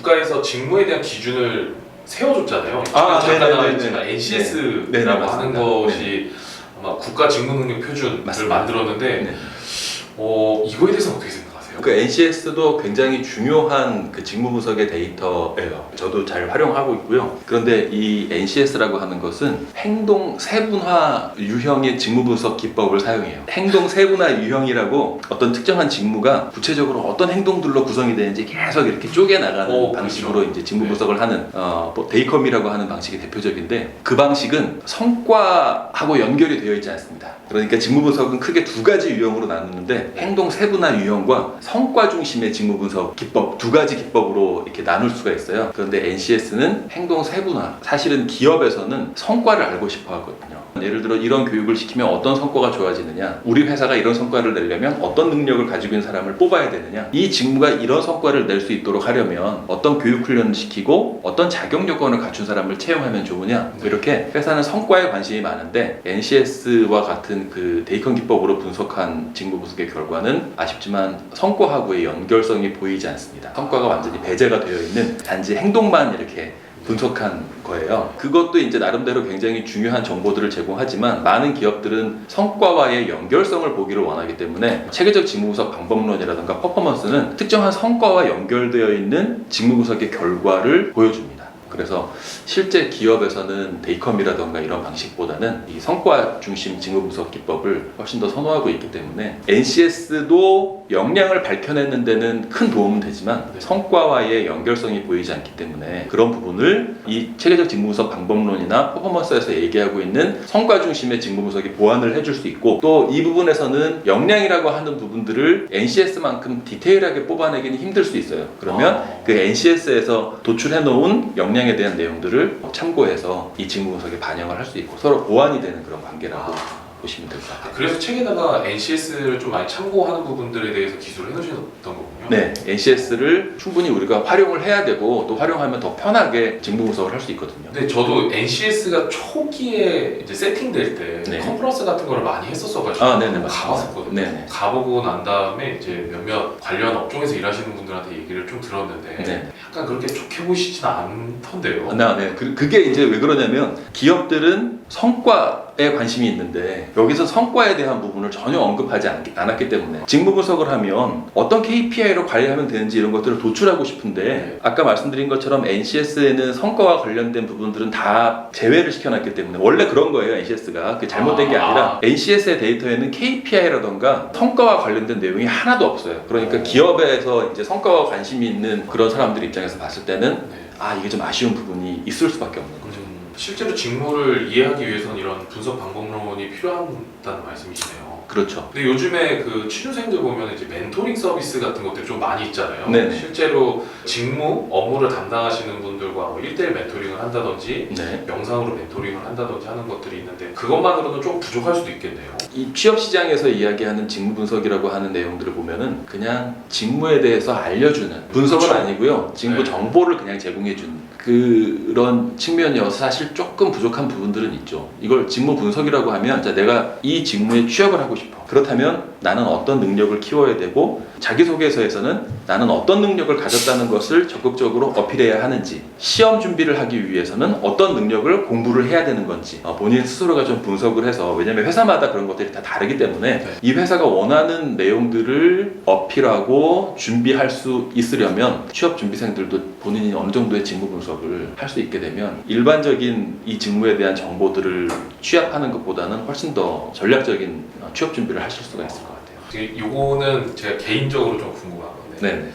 국가에서 직무에 대한 기준을 세워줬잖아요. 아, 잠깐 나와 네네네네. 있지만 네, 네, NCS라고 하는 맞습니다. 것이 아마 국가 직무 능력 표준을 맞습니다. 만들었는데 네. 어, 이거에 대해서 어떻게 생각하세요? 그 NCS도 굉장히 중요한 그 직무 분석의 데이터예요. 저도 잘 활용하고 있고요. 그런데 이 NCS라고 하는 것은 행동 세분화 유형의 직무 분석 기법을 사용해요. 행동 세분화 유형이라고 어떤 특정한 직무가 구체적으로 어떤 행동들로 구성이 되는지 계속 이렇게 쪼개 나가는 오, 방식으로 그렇죠. 이제 직무 네. 분석을 하는 어, 뭐 데이컴이라고 하는 방식이 대표적인데 그 방식은 성과하고 연결이 되어 있지 않습니다. 그러니까 직무 분석은 크게 두 가지 유형으로 나누는데 행동 세분화 유형과 성과 중심의 직무 분석 기법 두 가지 기법으로 이렇게 나눌 수가 있어요. 그런데 NCS는 행동 세분화. 사실은 기업에서는 성과를 알고 싶어 하거든요. 예를 들어 이런 교육을 시키면 어떤 성과가 좋아지느냐, 우리 회사가 이런 성과를 내려면 어떤 능력을 가지고 있는 사람을 뽑아야 되느냐, 이 직무가 이런 성과를 낼 수 있도록 하려면 어떤 교육 훈련을 시키고 어떤 자격 요건을 갖춘 사람을 채용하면 좋으냐, 뭐 이렇게 회사는 성과에 관심이 많은데 NCS와 같은 그 데이컨 기법으로 분석한 직무 분석의 결과는 아쉽지만 성과하고의 연결성이 보이지 않습니다. 성과가 완전히 배제가 되어 있는 단지 행동만 이렇게 분석한 거예요. 그것도 이제 나름대로 굉장히 중요한 정보들을 제공하지만 많은 기업들은 성과와의 연결성을 보기를 원하기 때문에 체계적 직무 분석 방법론이라든가 퍼포먼스는 특정한 성과와 연결되어 있는 직무 분석의 결과를 보여줍니다. 그래서 실제 기업에서는 데이컴이라던가 이런 방식보다는 이 성과 중심 직무 분석 기법을 훨씬 더 선호하고 있기 때문에 NCS도 역량을 밝혀내는 데는 큰 도움은 되지만 네. 성과와의 연결성이 보이지 않기 때문에 그런 부분을 이 체계적 직무 분석 방법론이나 퍼포먼스에서 얘기하고 있는 성과 중심의 직무 분석이 보완을 해줄 수 있고 또 이 부분에서는 역량이라고 하는 부분들을 NCS만큼 디테일하게 뽑아내기는 힘들 수 있어요. 그러면 아. 그 NCS에서 도출해 놓은 역량 에 대한 내용들을 참고해서 이 직무 분석에 반영을 할 수 있고 서로 보완이 되는 그런 관계라고 아. 보시면 될 것 같아요. 그래서 책에다가 NCS를 좀 많이 참고하는 부분들에 대해서 기술을 해놓으셨던 거군요. 네, NCS를 충분히 우리가 활용을 해야 되고 또 활용하면 더 편하게 직무 분석을 할 수 있거든요. 근데 저도 NCS가 초기에 이제 세팅될 때 네. 컨퍼런스 같은 거를 많이 했었어가지고 아, 네네, 맞습니다. 가봤었거든요. 네네. 가보고 난 다음에 이제 몇몇 관련 업종에서 일하시는 분들한테 얘기를 좀 들었는데 네. 약간 그렇게 좋게 보시지는 않던데요. 나, 네. 그, 그게 이제 왜 그러냐면 기업들은 성과에 관심이 있는데 여기서 성과에 대한 부분을 전혀 언급하지 않, 않았기 때문에 직무 분석을 하면 어떤 KPI로 관리하면 되는지 이런 것들을 도출하고 싶은데 아까 말씀드린 것처럼 NCS에는 성과와 관련된 부분들은 다 제외를 시켜놨기 때문에 원래 그런 거예요 NCS가 그 잘못된 게 아. 아니라 NCS의 데이터에는 KPI라던가 성과와 관련된 내용이 하나도 없어요. 그러니까 오. 기업에서 이제 성과와 관심이 있는 그런 사람들 입장에서 봤을 때는 네. 아 이게 좀 아쉬운 부분이 있을 수밖에 없는 거죠. 음, 실제로 직무를 이해하기 위해서는 이런 분석 방법론이 필요하다는 말씀이시네요. 그렇죠. 근데 요즘에 그 취준생들 보면 이제 멘토링 서비스 같은 것들이 좀 많이 있잖아요. 네네. 실제로 직무 업무를 담당하시는 분들과 뭐 1대1 멘토링을 한다든지 네. 영상으로 멘토링을 한다든지 하는 것들이 있는데 그것만으로는 좀 부족할 수도 있겠네요. 이 취업 시장에서 이야기하는 직무 분석이라고 하는 내용들을 보면은 그냥 직무에 대해서 알려주는 분석은 그렇죠. 아니고요. 직무 네. 정보를 그냥 제공해주는 그런 측면이어서 사실 조금 부족한 부분들은 있죠. 이걸 직무 분석이라고 하면 자, 내가 이 직무에 취업을 하고 싶 어. 그렇다면 나는 어떤 능력을 키워야 되고 자기소개서에서는 나는 어떤 능력을 가졌다는 것을 적극적으로 어필해야 하는지 시험 준비를 하기 위해서는 어떤 능력을 공부를 해야 되는 건지 어, 본인 스스로가 좀 분석을 해서 왜냐면 회사마다 그런 것들이 다 다르기 때문에 네. 이 회사가 원하는 내용들을 어필하고 준비할 수 있으려면 취업 준비생들도 본인이 어느 정도의 직무 분석을 할 수 있게 되면 일반적인 이 직무에 대한 정보들을 취합하는 것보다는 훨씬 더 전략적인 어, 취업 준비를 하실 수가 있을 것 같아요. 요거는 제가 개인적으로 좀 궁금한 건데 네.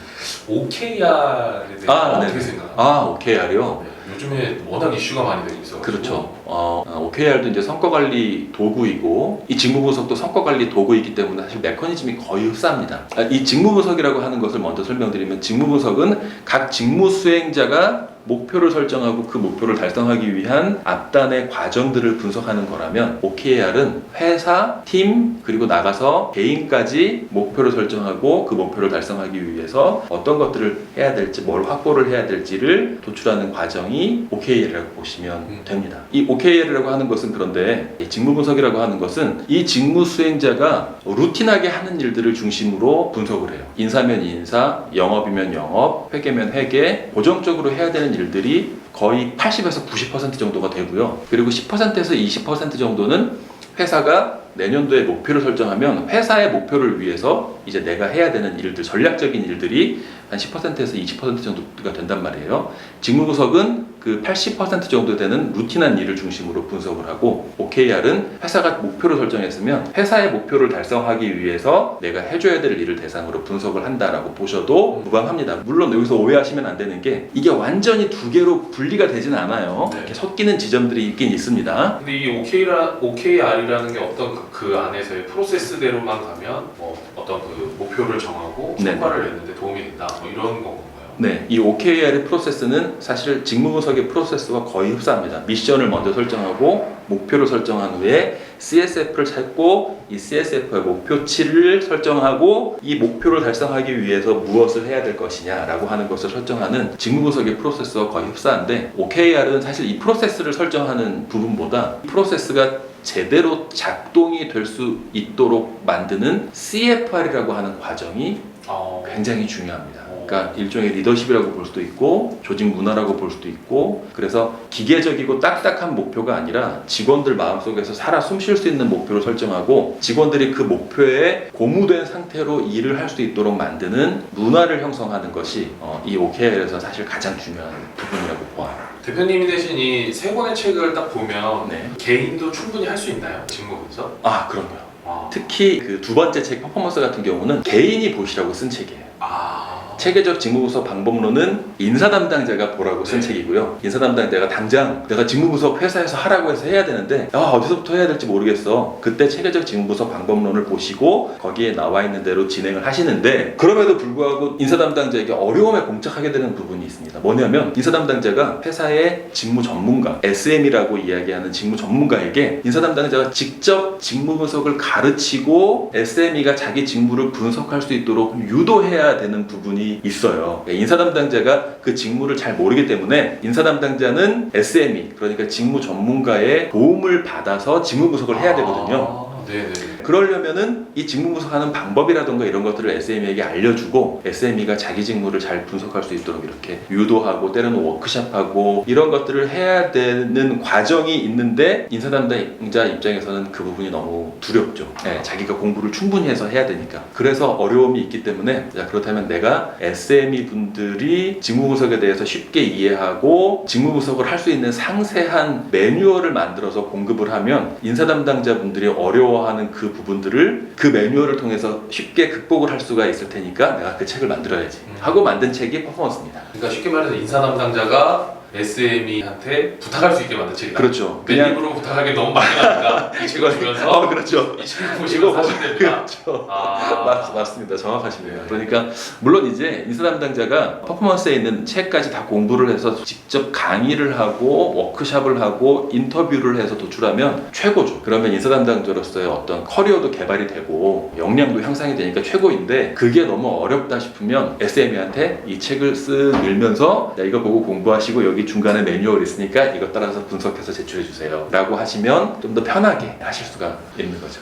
OKR에 대해서 아, 어떻게 네네. 생각하세요? 아, OKR이요? 네, 요즘에 워낙 이슈가 많이 되고 있어요. 그렇죠. 어, 어, OKR도 이제 성과 관리 도구이고 이 직무 분석도 성과 관리 도구이기 때문에 사실 메커니즘이 거의 흡사합니다. 아, 이 직무 분석이라고 하는 것을 먼저 설명드리면 직무 분석은 각 직무 수행자가 목표를 설정하고 그 목표를 달성하기 위한 앞단의 과정들을 분석하는 거라면 OKR은 회사, 팀, 그리고 나가서 개인까지 목표를 설정하고 그 목표를 달성하기 위해서 어떤 것들을 해야 될지, 뭘 확보를 해야 될지를 도출하는 과정이 OKR이라고 보시면 음. 됩니다. 이 OKR이라고 하는 것은 그런데 이 직무 분석이라고 하는 것은 이 직무 수행자가 루틴하게 하는 일들을 중심으로 분석을 해요. 인사면 인사, 영업이면 영업, 회계면 회계, 고정적으로 해야 되는 일들이 거의 80에서 90% 정도가 되고요. 그리고 10%에서 20% 정도는 회사가 내년도에 목표를 설정하면 회사의 목표를 위해서 이제 내가 해야 되는 일들, 전략적인 일들이 한 10%에서 20% 정도가 된단 말이에요. 직무 분석은 그 80% 정도 되는 루틴한 일을 중심으로 분석을 하고 OKR은 회사가 목표를 설정했으면 회사의 목표를 달성하기 위해서 내가 해줘야 될 일을 대상으로 분석을 한다라고 보셔도 무방합니다. 물론 여기서 오해하시면 안 되는 게 이게 완전히 두 개로 분리가 되진 않아요. 네. 이렇게 섞이는 지점들이 있긴 있습니다. 근데 이 OK라, OKR이라는 게 어떤 그, 그 안에서의 프로세스대로만 가면 뭐 어떤 그 목표를 정하고 네. 성과를 내는데 도움이 된다 뭐 이런 건가요? 네, 이 OKR의 프로세스는 사실 직무 분석의 프로세스와 거의 흡사합니다. 미션을 먼저 설정하고 목표를 설정한 후에 CSF를 찾고 이 CSF의 목표치를 설정하고 이 목표를 달성하기 위해서 무엇을 해야 될 것이냐라고 하는 것을 설정하는 직무 분석의 프로세스와 거의 흡사한데 OKR은 사실 이 프로세스를 설정하는 부분보다 이 프로세스가 제대로 작동이 될 수 있도록 만드는 CFR이라고 하는 과정이 어, 굉장히 중요합니다. 그러니까 일종의 리더십이라고 볼 수도 있고 조직 문화라고 볼 수도 있고 그래서 기계적이고 딱딱한 목표가 아니라 직원들 마음속에서 살아 숨 쉴 수 있는 목표를 설정하고 직원들이 그 목표에 고무된 상태로 일을 할 수 있도록 만드는 문화를 형성하는 것이 어, 이 OKR에서 사실 가장 중요한 부분이라고 보아요. 대표님이 대신 이 세 권의 책을 딱 보면 네. 개인도 충분히 할 수 있나요? 직무 분석? 아 그럼요. 아, 특히 그 두 번째 책 퍼포먼스 같은 경우는 개인이 보시라고 쓴 책이에요. 아. 체계적 직무분석 방법론은 인사 담당자가 보라고 쓴 네. 책이고요. 인사 담당자가 당장 내가 직무분석 회사에서 하라고 해서 해야 되는데 야 어디서부터 해야 될지 모르겠어. 그때 체계적 직무분석 방법론을 보시고 거기에 나와 있는 대로 진행을 하시는데 그럼에도 불구하고 인사 담당자에게 어려움에 봉착하게 되는 부분이 있습니다. 뭐냐면 인사 담당자가 회사의 직무 전문가 SM이라고 이야기하는 직무 전문가에게 인사 담당자가 직접 직무 분석을 가르치고 SM이가 자기 직무를 분석할 수 있도록 유도해야 되는 부분이 있어요. 그러니까 인사 담당자가 그 직무를 잘 모르기 때문에 인사 담당자는 SM이 그러니까 직무 전문가의 도움을 받아서 직무 분석을 해야 되거든요. 아, 네네. 그러려면은 이 직무 분석하는 방법이라던가 이런 것들을 SME에게 알려주고 SME가 자기 직무를 잘 분석할 수 있도록 이렇게 유도하고 때로는 워크샵하고 이런 것들을 해야 되는 과정이 있는데 인사 담당자 입장에서는 그 부분이 너무 두렵죠. 네, 자기가 공부를 충분히 해서 해야 되니까. 그래서 어려움이 있기 때문에 자, 그렇다면 내가 SME 분들이 직무 분석에 대해서 쉽게 이해하고 직무 분석을 할 수 있는 상세한 매뉴얼을 만들어서 공급을 하면 인사 담당자 분들이 어려워하는 그 부분들을 그 매뉴얼을 통해서 쉽게 극복을 할 수가 있을 테니까 내가 그 책을 만들어야지 음. 하고 만든 책이 퍼포먼스입니다. 그러니까 쉽게 말해서 인사 담당자가 SME한테 부탁할 수 있게 만든 책이다. 그렇죠. 그냥 맨입으로 부탁하기 너무 많이 하니까 이 책을 주면서 어 그렇죠. 이 책을 보시고 사시면 됩니다. 그렇죠. 아, 맞, 맞습니다. 정확하시네요. 그러니까 물론 이제 인사 담당자가 퍼포먼스에 있는 책까지 다 공부를 해서 직접 강의를 하고 워크샵을 하고 인터뷰를 해서 도출하면 최고죠. 그러면 인사 담당자로서의 어떤 커리어도 개발이 되고 역량도 향상이 되니까 최고인데 그게 너무 어렵다 싶으면 SME한테 이 책을 쓱 읽면서 야 이거 보고 공부하시고 여기 중간에 매뉴얼 있으니까 이거 따라서 분석해서 제출해 주세요. 라고 하시면 좀 더 편하게 하실 수가 있는 거죠.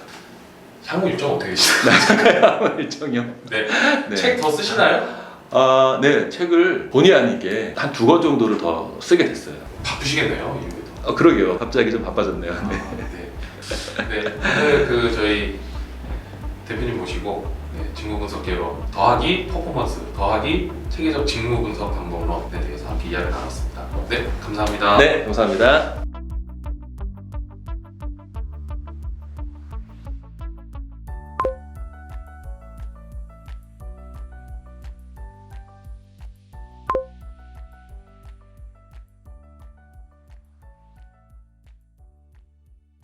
향후 일정 어떻게 되시나요? 일정이요. 네. 네. 책 더 쓰시나요? 아, 네, 책을 본의 아니게 한 두 권 정도를 더 쓰게 됐어요. 바쁘시겠네요. 이후에도. 어, 그러게요. 갑자기 좀 바빠졌네요. 아, 네. 네. 네. 오늘 그 저희 대표님 모시고 네, 직무 분석 개론 더하기 퍼포먼스 더하기 체계적 직무 분석 방법론에 대해서 함께 이야기를 나눴습니다. 네, 감사합니다. 네, 감사합니다.